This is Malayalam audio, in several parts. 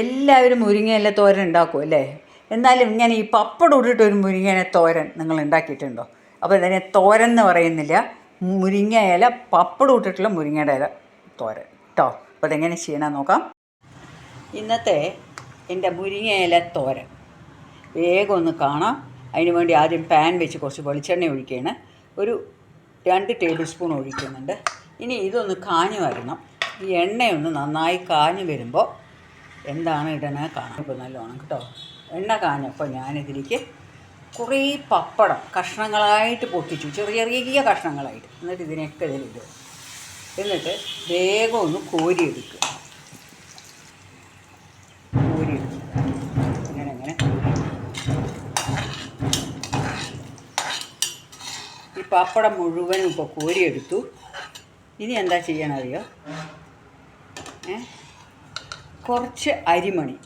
എല്ലാവരും മുരിങ്ങയില തോരൻ ഉണ്ടാക്കും അല്ലേ? എന്നാലും ഇങ്ങനെ ഈ പപ്പടം ഇട്ടിട്ട് ഒരു മുരിങ്ങയില തോരൻ നിങ്ങൾ ഉണ്ടാക്കിയിട്ടുണ്ടോ? അപ്പോൾ ഇതിനെ തോരൻ എന്ന് പറയുന്നില്ല. മുരിങ്ങ ഇല പപ്പടം ഇട്ടിട്ടുള്ള മുരിങ്ങയുടെ ഇല തോരൻ. കേട്ടോ അപ്പോൾ അതെങ്ങനെ ചെയ്യണം നോക്കാം. ഇന്നത്തെ എന്റെ മുരിങ്ങ ഇല തോരൻ. വേഗം ഒന്ന് കാണാം. അതിന് വേണ്ടി ആദ്യം പാൻ വെച്ച് കുറച്ച് വെളിച്ചെണ്ണ ഒഴിക്കുകയാണ്. ഒരു രണ്ട് ടേബിൾ സ്പൂൺ ഒഴിക്കുന്നുണ്ട്. ഇനി ഇതൊന്ന് കാഞ്ഞു വരണം. ഈ എണ്ണയൊന്ന് നന്നായി കാഞ്ഞു വരുമ്പോൾ എന്താണ് ഇടണേ കാണാം ഇപ്പോൾ നല്ലോണം കേട്ടോ. എണ്ണ കാഞ്ഞപ്പോൾ ഞാനിതിലേക്ക് കുറേ പപ്പടം കഷ്ണങ്ങളായിട്ട് പൊട്ടിച്ചു. ചെറിയ ചെറിയ കഷ്ണങ്ങളായിട്ട്. എന്നിട്ട് ഇതിനൊക്കെ ഇതിലിടുക എന്നിട്ട് വേഗം ഒന്ന് കോരിയെടുക്കുക. കോരിയെടുക്കുക. ഈ പപ്പടം മുഴുവനും ഇപ്പോൾ കോരിയെടുത്തു. ഇനി എന്താ ചെയ്യണറിയോ? ഏ? കുറച്ച് അരിമണി.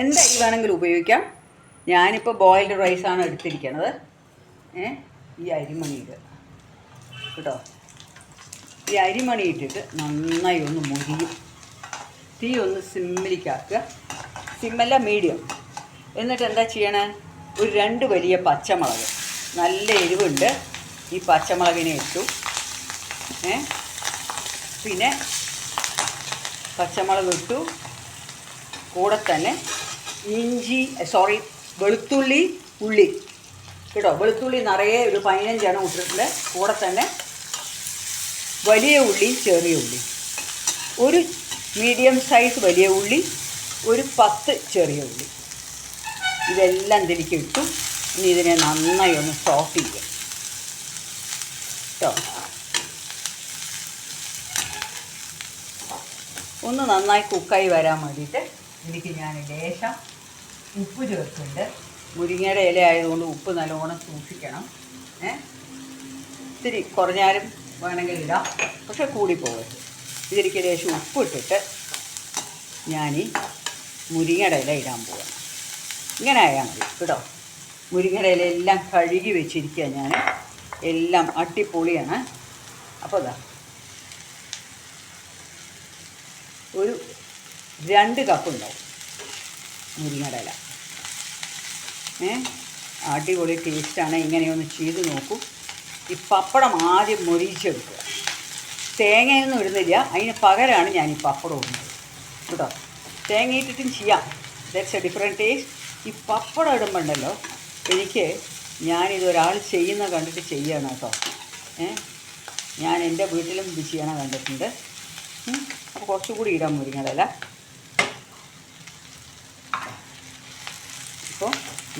എന്ത് അരി വേണമെങ്കിലും ഉപയോഗിക്കാം? ഞാനിപ്പോൾ ബോയിൽഡ് റൈസാണ് എടുത്തിരിക്കുന്നത് ഏ ഈ അരിമണി ഇടുക കേട്ടോ? ഈ അരിമണി ഇട്ടിട്ട് നന്നായി ഒന്ന് മുരിയും. തീ ഒന്ന് സിമ്മിലേക്കാക്കുക. സിമ്മല്ല മീഡിയം. എന്നിട്ട് എന്താ ചെയ്യണേ? ഒരു രണ്ട് വലിയ പച്ചമുളക്. നല്ല എരിവുണ്ട്. ഈ പച്ചമുളകിനെ ഇട്ടു. ഏ പിന്നെ പച്ചമുളക് ഇട്ടു. കൂടെ തന്നെ ഇഞ്ചി സോറി വെളുത്തുള്ളി ഉള്ളി. കേട്ടോ വെളുത്തുള്ളി നിറയെ ഒരു പതിനഞ്ചെണ്ണം ഇട്ടിട്ടുണ്ട്. കൂടെ തന്നെ വലിയ ഉള്ളി ചെറിയ ഉള്ളി. ഒരു മീഡിയം സൈസ് വലിയ ഉള്ളി ഒരു പത്ത് ചെറിയ ഉള്ളി. ഇതെല്ലാം ഇതിലേക്ക് ഇട്ടു. ഇനി ഇതിനെ നന്നായി ഒന്ന് സോഫ്റ്റ് ചെയ്യാം കേട്ടോ. ഒന്ന് നന്നായി കുക്കായി വരാൻ വേണ്ടിയിട്ട് ഇതിലേക്ക് ഞാൻ ലേശം ഉപ്പ് ചേർക്കുന്നുണ്ട്. മുരിങ്ങയുടെ ഇല ആയതുകൊണ്ട് ഉപ്പ് നല്ലോണം സൂക്ഷിക്കണം. ഏ? ഇത്തിരി കുറഞ്ഞാലും വേണമെങ്കിൽ ഇടാം. പക്ഷെ കൂടിപ്പോകരുത് ഇതിലേക്ക് ലേശം ഉപ്പ് ഇട്ടിട്ട് ഞാൻ ഈ മുരിങ്ങയുടെ ഇല ഇടാൻ പോകണം ഇങ്ങനെ ആയാൽ മതി കേട്ടോ. മുരിങ്ങയുടെ ഇല എല്ലാം കഴുകി വെച്ചിരിക്കുക ഞാൻ എല്ലാം അട്ടിപ്പൊളിയാണ് അപ്പോൾ ഇതാ ഒരു രണ്ട് കപ്പ് ഉണ്ടാവും മുരിങ്ങയുടെ ഏ? അടിപൊളി ടേസ്റ്റാണ് ഇങ്ങനെയൊന്ന് ചെയ്ത് നോക്കൂ. ഈ പപ്പടം ആദ്യം മൊരിച്ചെടുക്കുക തേങ്ങയൊന്നും ഇടുന്നില്ല. അതിന് പകരമാണ് ഞാൻ ഈ പപ്പടം ഇടുന്നത്. കേട്ടോ? തേങ്ങ ഇട്ടിട്ടും ചെയ്യാം. ദാറ്റ്സ് എ ഡിഫറെന്റ് ടേസ്റ്റ് ഈ പപ്പടം ഇടുമ്പോണ്ടല്ലോ എനിക്ക് ഞാനിതൊരാൾ ചെയ്യുന്ന കണ്ടിട്ട് ചെയ്യണം കേട്ടോ. ഏ? ഞാൻ എന്റെ വീട്ടിലും ഇത് ചെയ്യണം കണ്ടിട്ടുണ്ട്. കുറച്ചുകൂടി ഇടാം മുരിങ്ങയില. ഇപ്പോൾ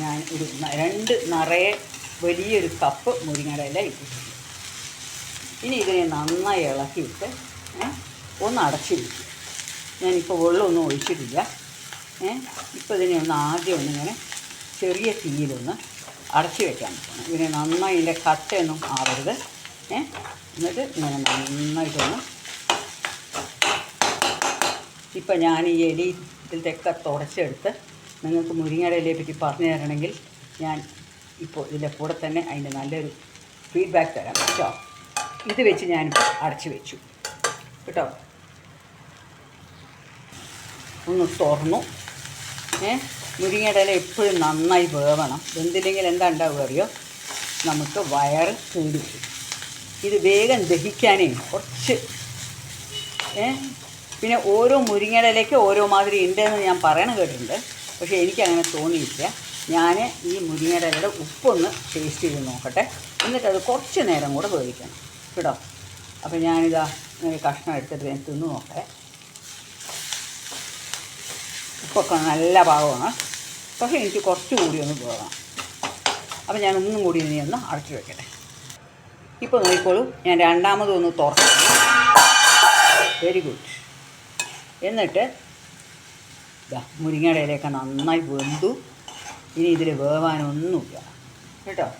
ഞാൻ ഒരു രണ്ട് നിറയെ വലിയൊരു കപ്പ് മുരിങ്ങയില ഇട്ടിട്ടുണ്ട്. ഇനി ഇതിനെ നന്നായി ഇളക്കിയിട്ട് ഒന്ന് അടച്ചു വയ്ക്കും ഞാനിപ്പോൾ വെള്ളമൊന്നും ഒഴിച്ചിട്ടില്ല. ഇപ്പോൾ ഇതിനെ ഒന്ന് ആദ്യം ഒന്നിങ്ങനെ ചെറിയ തീയിലൊന്ന് അടച്ചു വെക്കാൻ പോകണം ഇതിനെ നന്നായി ഇതിന്റെ കട്ടയൊന്നും ആവരുത്. എന്നിട്ട് ഇങ്ങനെ നന്നായിട്ടൊന്ന് ഇപ്പം ഞാൻ ഈ എലി ഇതിലത്തെയൊക്കെ തുടച്ചെടുത്ത് നിങ്ങൾക്ക് മുരിങ്ങയുടെ ഇലയെ പറ്റി പറഞ്ഞു തരണമെങ്കിൽ ഞാൻ ഇപ്പോൾ ഇതിന്റെ കൂടെ തന്നെ അതിന്റെ നല്ലൊരു ഫീഡ്ബാക്ക് തരാം കേട്ടോ? ഇത് വെച്ച് ഞാനിപ്പോൾ അടച്ചു വെച്ചു കേട്ടോ? ഒന്ന് തുറന്നു. ഏ? മുരിങ്ങയുടെ ഇല എപ്പോഴും നന്നായി വേവണം. എന്തില്ലെങ്കിൽ എന്താ ഉണ്ടാവുക അറിയോ? നമുക്ക് വയറ് കൂടി ഇത് വേഗം ദഹിക്കാനേ കുറച്ച് ഏ? പിന്നെ ഓരോ മുരിങ്ങയുടെ ഇലയ്ക്ക് ഓരോ മാതിരി ഉണ്ടെന്ന് ഞാൻ പറയണ കേട്ടിട്ടുണ്ട്. പക്ഷേ എനിക്കങ്ങനെ തോന്നിയില്ല. ഞാൻ ഈ മുരിങ്ങയുടെ ഉപ്പൊന്ന് ടേസ്റ്റ് ചെയ്ത് നോക്കട്ടെ. എന്നിട്ട് അത് കുറച്ച് നേരം കൂടെ വേവിക്കണം. കേട്ടോ? അപ്പോൾ ഞാനിതാ ഇങ്ങനെ കഷ്ണം എടുത്തിട്ട് ഞാൻ തിന്ന് നോക്കട്ടെ. ഉപ്പൊക്കെ നല്ല പാകമാണ്. പക്ഷേ എനിക്ക് കുറച്ചുകൂടി ഒന്ന് പോകണം അപ്പോൾ ഞാൻ ഒന്നും കൂടി ഇനി ഒന്ന് അടച്ചു വെക്കട്ടെ. ഇപ്പോൾ നോക്കിക്കോളൂ. ഞാൻ രണ്ടാമതൊന്ന് തുറന്നു. വെരി ഗുഡ് എന്നിട്ട് ഇതാ നന്നായി വെന്തു. ഇനി ഇതിൽ വേവാനൊന്നുമില്ല. കേട്ടോ?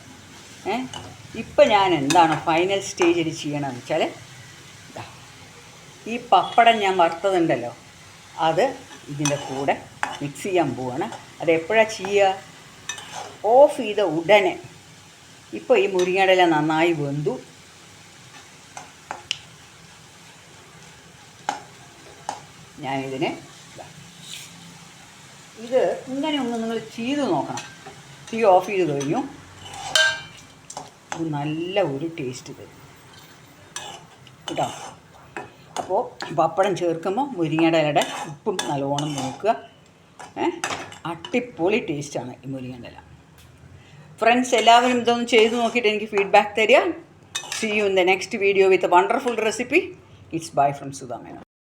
ഏ? ഇപ്പം ഞാൻ എന്താണ് ഫൈനൽ സ്റ്റേജിൽ ചെയ്യണമെന്ന് വെച്ചാൽ ഇതാ ഈ പപ്പടം ഞാൻ വറുത്തതുണ്ടല്ലോ. അത് ഇതിന്റെ കൂടെ മിക്സ് ചെയ്യാൻ പോവാണ്. അത് എപ്പോഴാണ് ചെയ്യുക? ഓഫ് ചെയ്ത ഉടനെ. ഇപ്പോൾ ഈ മുരിങ്ങയുടെ നന്നായി വെന്തു. ഞാനിതിനെ ഇതാ. ഇങ്ങനെ ഒന്ന് നിങ്ങൾ ചെയ്ത് നോക്കണം. തീ ഓഫ് ചെയ്ത് കഴിഞ്ഞു. നല്ല ഒരു ടേസ്റ്റ് തരും കേട്ടോ? അപ്പോൾ പപ്പടം ചേർക്കുമ്പോൾ മുരിങ്ങയുടെ ഇലയുടെ ഉപ്പും നല്ലോണം നോക്കുക. അടിപൊളി ടേസ്റ്റാണ് ഈ മുരിങ്ങയുടെ ഇല. ഫ്രണ്ട്സ് എല്ലാവരും ഇതൊന്ന് ചെയ്ത് നോക്കിയിട്ട് എനിക്ക് ഫീഡ്ബാക്ക് തരിക. See you in the next video with wonderful recipe it's bye from സുധാമേന